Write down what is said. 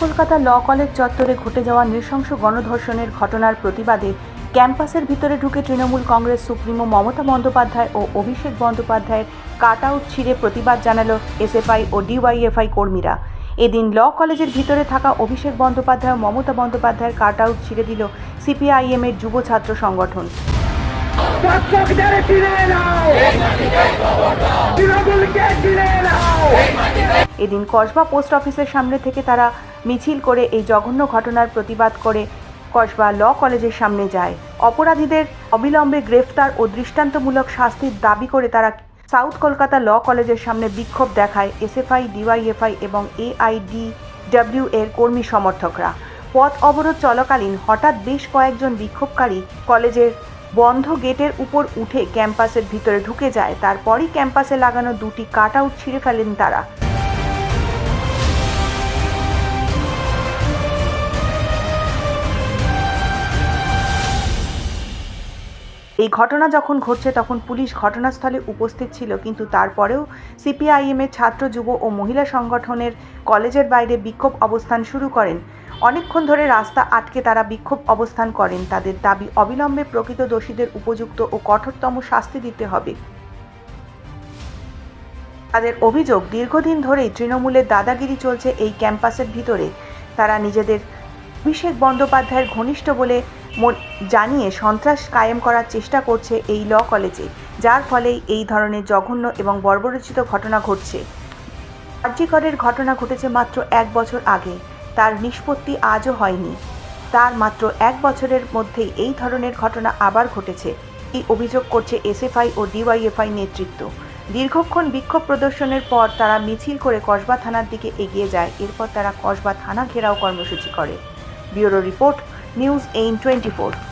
Kolkata law college চত্বরে ঘটে যাওয়া নৃশংস গণধর্ষণের ঘটনার প্রতিবাদে ক্যাম্পাসের ভিতরে ঢুকে তৃণমূল কংগ্রেস সুপ্রিমো মমতা বন্দ্যোপাধ্যায় ও অভিষেক বন্দ্যোপাধ্যায়ের কাট আউট ছিঁড়ে প্রতিবাদ জানালো এসএফআই ও ডিওয়াইএফআই কর্মীরা। এদিন ল কলেজের ভিতরে থাকা অভিষেক বন্দ্যোপাধ্যায় ও মমতা বন্দ্যোপাধ্যায়ের কাট আউট ছিঁড়ে দিল সিপিআইএম এর যুব ছাত্র সংগঠন। এদিন কসবা পোস্ট অফিসের সামনে থেকে তারা মিছিল করে এই জঘন্য ঘটনার প্রতিবাদ করে কসবা ল কলেজের সামনে যায়। অপরাধীদের অবিলম্বে গ্রেফতার ও দৃষ্টান্তমূলক শাস্তির দাবি করে তারা সাউথ কলকাতা ল কলেজের সামনে বিক্ষোভ দেখায় এসএফআই, ডিওয়াইএফআই এবং এআইডিডব্লিউ এর কর্মী সমর্থকরা। পথ অবরোধ চলাকালীন হঠাৎ বেশ কয়েকজন বিক্ষোভকারী কলেজের বন্ধ গেটের উপর উঠে ক্যাম্পাসের ভিতরে ঢুকে যায়। তারপরই ক্যাম্পাসে লাগানো দুটি কাট আউট ছিঁড়ে ফেলেন তারা। এই ঘটনা যখন ঘটছে, তখন পুলিশ ঘটনাস্থলে উপস্থিত ছিল। কিন্তু তারপরেও সিপিআইএম এর ছাত্র, যুব ও মহিলা সংগঠনের কলেজের বাইরে বিক্ষোভ অবস্থান শুরু করেন। অনেকক্ষণ ধরে রাস্তা আটকে তারা বিক্ষোভ অবস্থান করেন। তাদের দাবি, অবিলম্বে প্রকৃত দোষীদের উপযুক্ত ও কঠোরতম শাস্তি দিতে হবে। তাদের অভিযোগ, দীর্ঘদিন ধরেই তৃণমূলের দাদাগিরি চলছে এই ক্যাম্পাসের ভিতরে। তারা নিজেদের অভিষেক বন্দ্যোপাধ্যায়ের ঘনিষ্ঠ বলে জানিয়ে সন্ত্রাস কায়েম করার চেষ্টা করছে এই ল কলেজে, যার ফলে এই ধরনের জঘন্য এবং বর্বরচিত ঘটনা ঘটছে। কার্যকরের ঘটনা ঘটেছে মাত্র এক বছর আগে। তার নিষ্পত্তি আজও হয়নি। তার মাত্র এক বছরের মধ্যেই এই ধরনের ঘটনা আবার ঘটেছে। এই অভিযোগ করছে এসএফআই ও ডিওয়াইএফআই নেতৃত্ব। দীর্ঘক্ষণ বিক্ষোভ প্রদর্শনের পর তারা মিছিল করে কসবা থানার দিকে এগিয়ে যায়। এরপর তারা কসবা থানা ঘেরাও কর্মসূচি করে। Bureau report News 824.